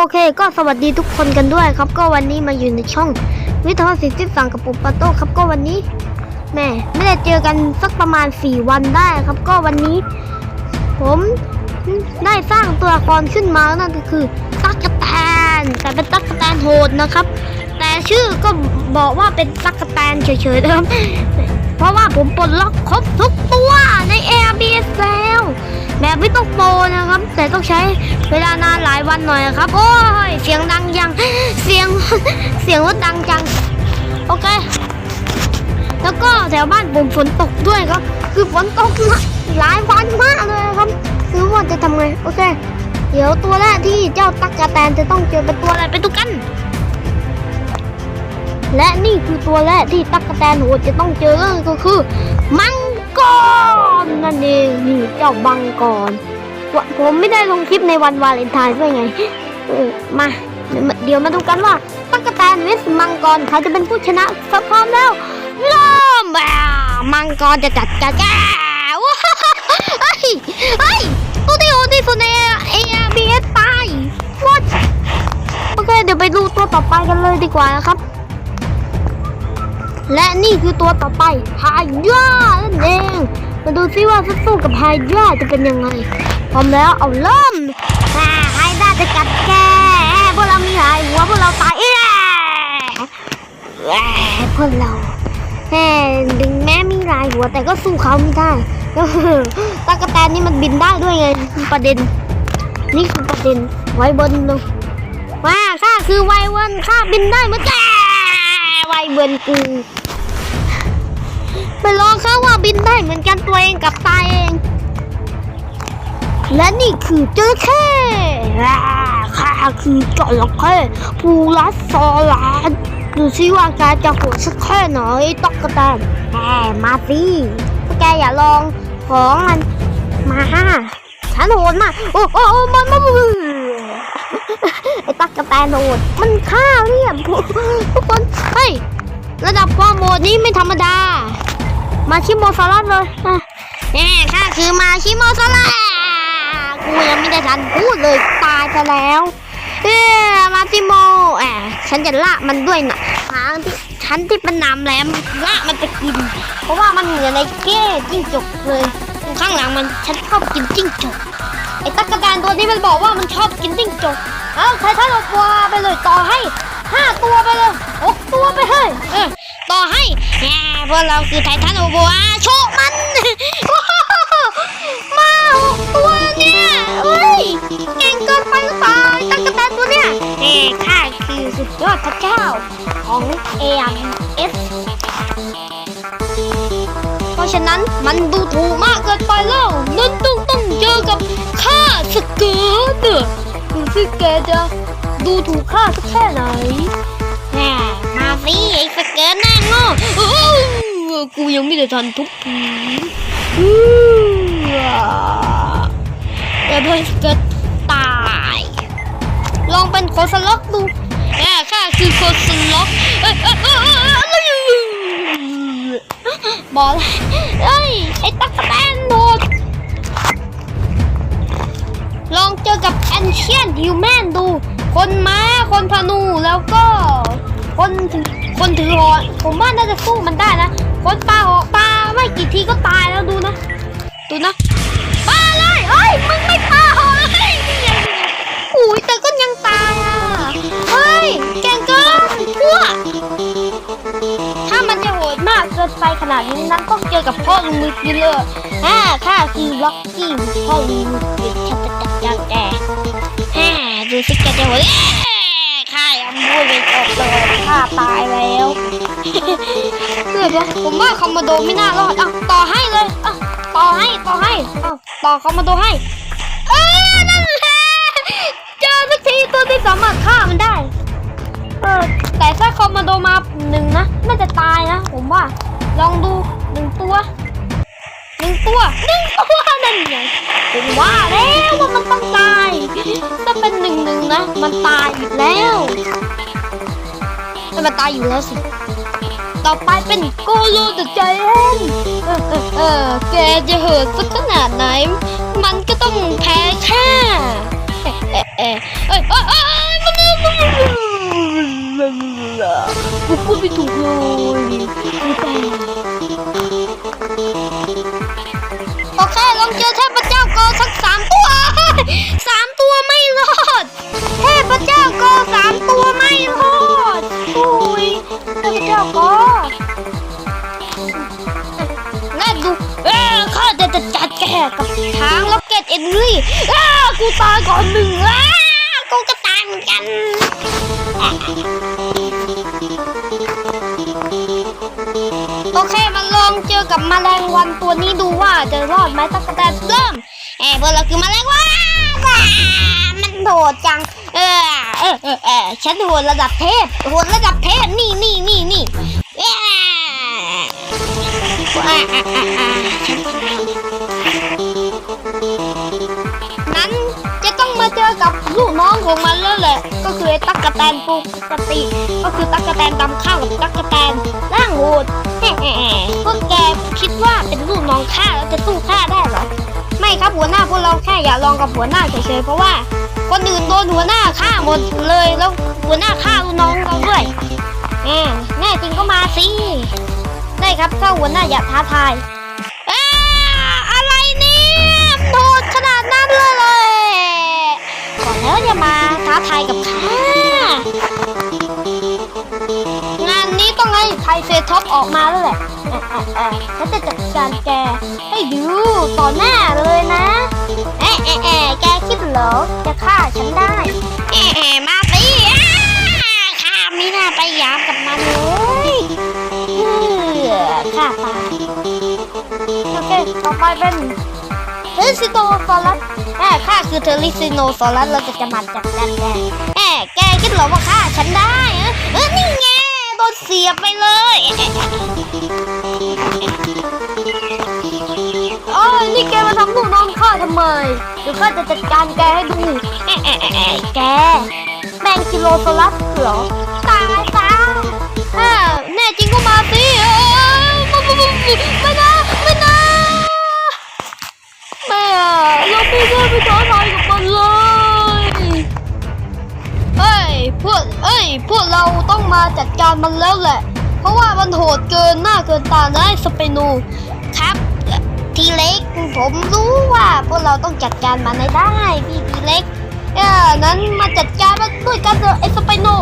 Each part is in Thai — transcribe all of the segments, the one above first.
โอเค ก็สวัสดีทุกคนกันด้วยครับ ก็วันนี้มาอยู่ในช่อง วิทยาศิษย์สั่งกับปุปปาโต้ครับก็วันนี้แม่ไม่ได้เจอกันสักประมาณ 4 วันได้ครับ ก็วันนี้ ผมได้สร้างตัวละครขึ้นมานั่นก็คือตั๊กแตนแต่เป็นตั๊กแตนโหดนะครับ แต่ชื่อก็บอกว่าเป็นตั๊กแตนเฉยๆนะครับ เพราะว่าผมปลดล็อกครบทุกตัวใน AirBS แล้วแบบไม่ต้องโปรนะครับ แต่ต้องใช้เวลานานหลายวันหน่อยครับ โอ้ย เสียงดังยัง เสียงเสียงรถดังจัง โอเค แล้วก็แถวบ้านผมฝนตกด้วยครับ คือฝนตกมาหลายวันมากเลยครับคือว่าจะทำไง โอเค เดี๋ยวตัวแรกที่เจ้าตั๊กกะแตนจะต้องเจอเป็นตัวอะไรไปดูกัน และนี่คือตัวแรกที่ตั๊กแตนโหดจะต้องเจอก็คือมังกรนั่นเองนี่เจ้าบังกรผมไม่ได้ลงคลิปในวันวาเลนไทน์ด้วยไงเออมาเดี๋ยวมาเดี๋ยวมาดูกันว่าตั๊กแตนวิสมังกรใครจะเป็นผู้ชนะถ้าพร้อมแล้วเริ่มบ่ามังกรจะจัดการแกว้าวเฮ้ยเฮ้ยตัวที่โหดที่สุดในเอเบียตาย what โอเคเดี๋ยวไปดูตัวต่อไปกันเลยดีกว่านะครับ และนี่คือตัวต่อไปไฮย่านั่นเอง มาดูซิว่าสู้กับไฮย่าจะเป็นยังไง พร้อมแล้วเอาเริ่มอ่าไฮย่าจะกัดแกพวกเรามีหายหัวพวกเราตายเอ้แหม่พวกเราแหมถึงแม้มีหลายหัวแต่ก็สู้เขาไม่ได้ตากแตนนี่มันบินได้ด้วยไงประเด็น นี่คือประเด็นไว้บนลงว่าข้าคือไวเวันข้าบินได้เหมือนแก ไวเบิร์นกูไปลองเข้าว่าบินได้เหมือนกันตัวเองกับตาเอง และนี่คือจระเข้อ่ข้าคือจระเข้ผู้รัดซอลานดูซิว่าแกจะโหดสักแค่ไหนต๊อกกระแตนแหมมาสิแกอย่าลองของมันมาฉันโหดมากโอ้โอ้โอ้มัน มันไอ้ตั๊กกระแตนโหดมันฆ่าเรียบทุกคนเฮ้ยระดับความโหดนี้ไม่ธรรมดา มาชิโมซารัสเลยอะแน่ข้าคือมาชิโมซารัสกูยังไม่ได้ทันพูดเลยตายไปแล้วเอ้มาชิโมแอบฉันจะละมันด้วยนะหางที่ฉันที่เป็นน้ำแหลมละมันจะกิน เพราะว่ามันเหมือนในเก้จิ้งจกเลยข้างหลังมันฉันชอบกินจิ้งจกไอ้ตั๊กกะแตนตัวนี้มันบอกว่ามันชอบกินจิ้งจก เอ้าใช้ท่านเอาตัวไปเลยต่อให้ห้าตัวไปเลยหกตัวไปให้เออต่อให้แหมพวกเราคือไททันโอโบอาโชว์มันมาหกตัวเนี่ยเฮ้ยเก่งเกินไปหรือเปล่าไอ้ตั๊กกะแตนตัวเนี่ยเอ้ข้าคือสุดยอดพระเจ้าของเอ็มเอสเพราะฉะนั้นมันดูถูกมากเกินไปแล้วนั่นต้องต้องเจอกับข้าสเกิร์ตูสิแกจะดูถูกข้าสักแค่ไหนแหมมาสิไอ้สเกิร์ตหน้าโง่โอ้วกูยังไม่ได้ทันทุบผีแต่เพื่อนสเกิร์ตตาย ลองเป็นโคสล็อกดูแหมข้าคือโคสล็อกบอกเลเอ้ยไอ้ตั๊กแตน ลองเจอกับแอนเชียนฮิวแมนดู คนม้า คนธนู แล้วก็ คนถือคนถือหอกผมว่าน่าจะสู้มันได้นะ คนปลาหอกปลาไม่กี่ทีก็ตายแล้วดูนะ ดูนะปลาเลยเฮ้ย มึงไม่ปลาหอกเลยอุ้ยแต่ก็ยังตายอะ เฮ้ย แกงเกินพวกามันจะโหดมากเกินไปขนาดนี้นั้นต้องเจอกับพ่อลุงมือกินเลยอ่าข้าคือล็อกกี้พ่อลุงมือกินฉันจะจัดการแกฮ่าดูสิแกจะโหดเอ้ยข้ายังพูดไม่จบเลยข้าตายแล้วเกิดวะผมว่าคอมมานโดไม่น่ารอดอะต่อให้เลยอะต่อให้ต่อให้อะต่อคอมมานโดให้เออนั่นแหละเจอสักทีตัวที่สามารถฆ่ามันได้เออ แต่ถ้าคอมมานโดมาหนึ่งนะน่าจะตายนะ ผมว่า ลองดูหนึ่งตัวหนึ่งตัวหนึ่งตัวนั่นไงผมว่าแล้วว่ามันต้องตายถ้าเป็นหนึ่งหนึ่งนะ มันตายอยู่แล้วมันตายอยู่แล้วสิต่อไปเป็นโกโลเดอะใจแอนเออเออเออแกจะเหิดสักขนาดไหน มันก็ต้องแพ้แค่เอะเออเออ ยเอ้ยไม่ถูกเลยไม่แต่โอเคลองเจอเทพเจ้าก็สักสามตัวสามตัวไม่รอด เทพเจ้าก็สามตัวไม่รอดโอ้ยเทพเจ้าก็น่าดูเออข้าจะจัดแกกับช้างล็อกเก็ตเอ็นรี่อ้ากูตายก่อนหนึ่งอ้ากูก็ายเหมือนกันโอเคมาลองเจอกับแมลงวันตัวนี้ดูว่าจะรอดไหมตั๊กแตนเริ่มเอ้พวกเราคือแมลงวันว้ามันโหดจัง เออเออเออเออฉันโหดระดับเทพโหดระดับเทพนี่นี่นี่นี่เอ้อ่ ลูกน้องของมันแล้วแหละ ก็คือตั๊กแตนปกติ ก็คือตั๊กแตนดำข้าวกับตั๊กแตนร่างโหดแหมพวกแกคิดว่าเป็นลูกน้องข้าแล้วจะสู้ข้าได้หรอไม่ครับหัวหน้าพวกเราแค่อย่าลองกับหัวหน้าเฉยๆเพราะว่าคนอื่นโดนหัวหน้าฆ่าหมดเลยแล้วหัวหน้าฆ่าลูกน้องเราด้วยแหมแน่จริงก็มาสิได้ครับถ้าหัวหน้าอยากท้าทายออะไรเนี่ยโดดขนาดนั้นเลยเลยก่อ แล้วอย่ามาท้าทายกับข้างานนี้ต้องให้ไทยเซท็อปออกมาแล้วแหละอะอะอะฉันจะจัดการแกให้ดูต่อหน้าเลยนะแอะแอะแอะแกคิดเหรอจะฆ่าฉันได้แอะแอะมาสิข้าไม่น่าไปยามกับมันเลยเออฆ่าตายโอเคต่อไปเป็น เทอริซิโนซอรัสแอบข้าคือเทอริซิโนซอรัสเราจะจะมาจัดการแกแอบแกคิดเหรอว่าฆ่าฉันได้เออเออนี่ไงโดนเสียบไปเลยโอ้ยนี่แกมาทำลูกน้องข้าทำไมเดี๋ยวข้าจะจัดการแกให้ดูแอะแอะแอะแอะแกแมงกิโลโซลัสเหรอตายตายอ่าแน่จริงก็มาสิเออไม่นะไม่นะแม่อะ เราไม่ได้ไปท้าทายกับมันเลย เอ้ยพวกเอ้ยพวกเราต้องมาจัดการมันแล้วแหละ เพราะว่ามันโหดเกินหน้าเกินตานะไอ้สเปนู ครับ ทีเล็กผมรู้ว่าพวกเราต้องจัดการมันให้ได้พี่ทีเล็กเออนั้นมาจัดการมันด้วยกันเถอะไอ้สเปนู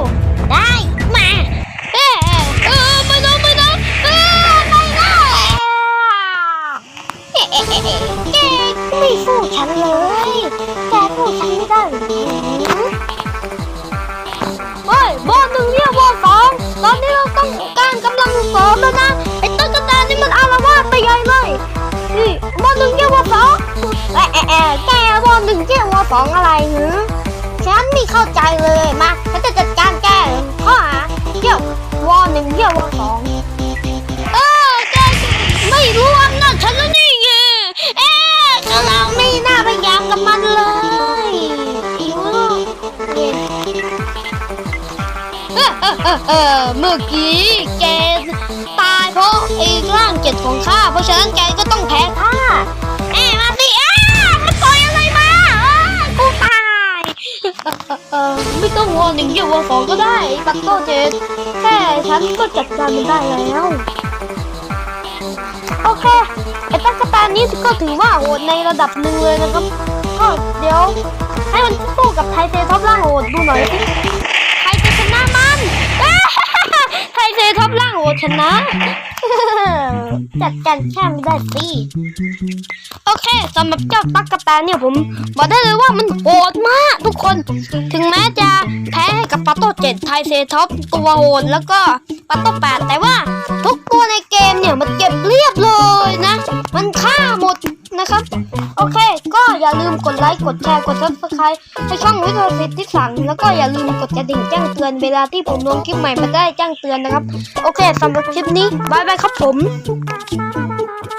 นึ่งเนี่ยบอลสองอะไรหือฉันไม่เข้าใจเลยมาฉันจะจัดการแกข้อหาเที่ยววอลหนึ่งเที่ยววอลสองเออแกไม่รู้อำนาจฉันแล้วนี่ไงเอ๊ะเราไม่น่าพยายามกับมันเลยอิวเย็นเออเออเออเออเมื่อกี้แกตายเพราะไอ้ร่างเจ็ดของข้าเพราะฉะนั้นแกก็ต้องแพ้ข้า เออไม่ต้องวอหนึ่งเดียววอสองก็ได้ปัตโตเจ็ดแค่ฉันก็จัดการมันได้แล้ว โอเค ไอ้ตั๊กตานี้ก็ถือว่าโหดในระดับหนึ่งเลยนะครับ ก็เดี๋ยว ให้มันสู้กับไทเซท็อปล่างโหดดูหน่อยสิใครจะชนะมันใครเซท็อปล่างโหดชนะ จัดการแค่ไม่ได้สิโอเคสำหรับเจ้าตั๊กแตนเนี่ยผม บอกได้เลยว่ามันโหดมากทุกคน ถึงแม้จะแพ้ให้กับปัตโต้เจ็ดไทเซท็อปตัวโหดแล้วก็ปัตโต้แปดแต่ว่าทุกตัวในเกมเนี่ยมันเก็บเรียบเลย อย่าลืมกดไลค์ กดแชร์ กดซับสไครต์ให้ช่องวิดีโอฟิตที่สั่งแล้วก็อย่าลืมกดกระดิ่งแจ้งเตือนเวลาที่ผมลงคลิปใหม่มาได้แจ้งเตือนนะครับ โอเคสำหรับคลิปนี้บายบายครับผม